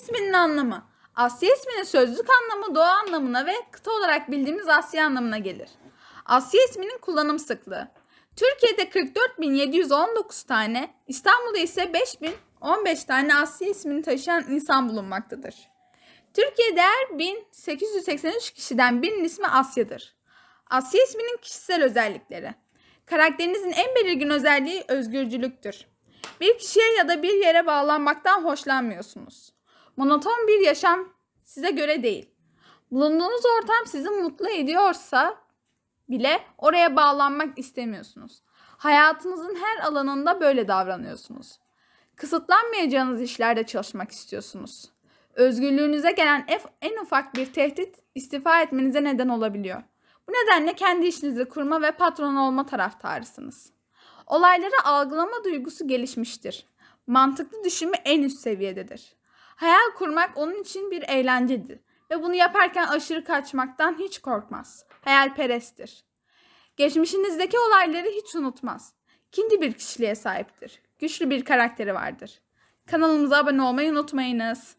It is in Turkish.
İsminin anlamı. Asya isminin sözlük anlamı doğu anlamına ve kıta olarak bildiğimiz Asya anlamına gelir. Asya isminin kullanım sıklığı. Türkiye'de 44.719 tane, İstanbul'da ise 5.015 tane Asya ismini taşıyan insan bulunmaktadır. Türkiye'de her 1883 kişiden birinin ismi Asya'dır. Asya isminin kişisel özellikleri. Karakterinizin en belirgin özelliği özgürcülüktür. Bir kişiye ya da bir yere bağlanmaktan hoşlanmıyorsunuz. Monoton bir yaşam size göre değil. Bulunduğunuz ortam sizi mutlu ediyorsa bile oraya bağlanmak istemiyorsunuz. Hayatınızın her alanında böyle davranıyorsunuz. Kısıtlanmayacağınız işlerde çalışmak istiyorsunuz. Özgürlüğünüze gelen en ufak bir tehdit istifa etmenize neden olabiliyor. Bu nedenle kendi işinizi kurma ve patron olma taraftarısınız. Olayları algılama duygusu gelişmiştir. Mantıklı düşünme en üst seviyededir. Hayal kurmak onun için bir eğlencedir ve bunu yaparken aşırı kaçmaktan hiç korkmaz. Hayalperesttir. Geçmişinizdeki olayları hiç unutmaz. İkinci bir kişiliğe sahiptir. Güçlü bir karakteri vardır. Kanalımıza abone olmayı unutmayınız.